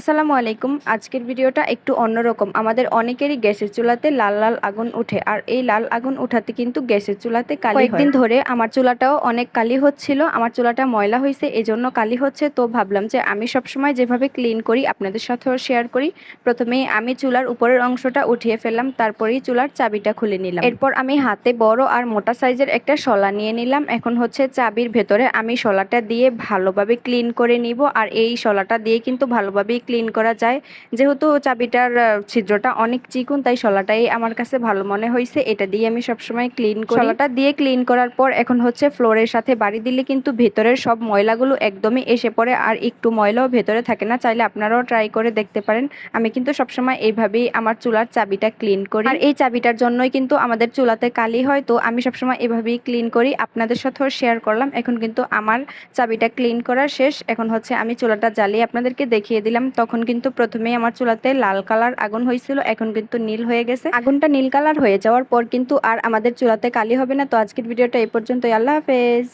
আসসালামু আলাইকুম। আজকের ভিডিওটা একটু অন্যরকম। আমাদের অনেকেরই গ্যাসের চুলাতে লাল লাল আগুন ওঠে, আর এই লাল আগুন ওঠাতে কিন্তু গ্যাসের চুলাতে কালি কয়েকদিন ধরে আমার চুলাটাও অনেক কালি হচ্ছিল, আমার চুলাটা ময়লা হয়েছে, এজন্য কালি হচ্ছে। তো ভাবলাম যে আমি সবসময় যেভাবে ক্লিন করি, আপনাদের সাথেও শেয়ার করি। প্রথমেই আমি চুলার উপরের অংশটা উঠিয়ে ফেললাম, তারপরেই চুলার চাবিটা খুলে নিলাম। এরপর আমি হাতে বড় আর মোটা সাইজের একটা শলা নিয়ে নিলাম। এখন হচ্ছে চাবির ভেতরে আমি শলাটা দিয়ে ভালোভাবে ক্লিন করে নিব, আর এই শলাটা দিয়ে কিন্তু ভালোভাবেই ক্লিন করা যায়। যেহেতু চাবিটার ছিদ্রটা অনেক চিকুন, তাই শলাটাই আমার কাছে ভালো মনে হয়েছে এটা দিয়ে আমি সবসময় ক্লিন করি। শলাটা দিয়ে ক্লিন করার পর এখন হচ্ছে ফ্লোরের সাথে বাড়ি দিলে কিন্তু ভেতরের সব ময়লাগুলো একদমই এসে পড়ে। আর একটু ময়লাও ভেতরে থাকে না, চাইলে আপনারাও ট্রাই করে দেখতে পারেন। আমি কিন্তু সবসময় এইভাবেই আমার চুলার চাবিটা ক্লিন করি। আর এই চাবিটার জন্যই কিন্তু আমাদের চুলাতে কালি হয়, তো আমি সবসময় এভাবেই ক্লিন করি। আপনাদের সাথেও শেয়ার করলাম। এখন কিন্তু আমার চাবিটা ক্লিন করা শেষ। এখন হচ্ছে আমি চুলাটা জ্বালিয়ে আপনাদেরকে দেখিয়ে দিলাম। তখন কিন্তু প্রথমেই আমার চুলাতে লাল কালার আগুন হয়েছিল, এখন কিন্তু নীল হয়ে গেছে। আগুনটা নীল কালার হয়ে যাওয়ার পর কিন্তু আর আমাদের চুলাতে কালি হবে না। তো আজকের ভিডিওটা এই পর্যন্তই। আল্লাহ হাফেজ।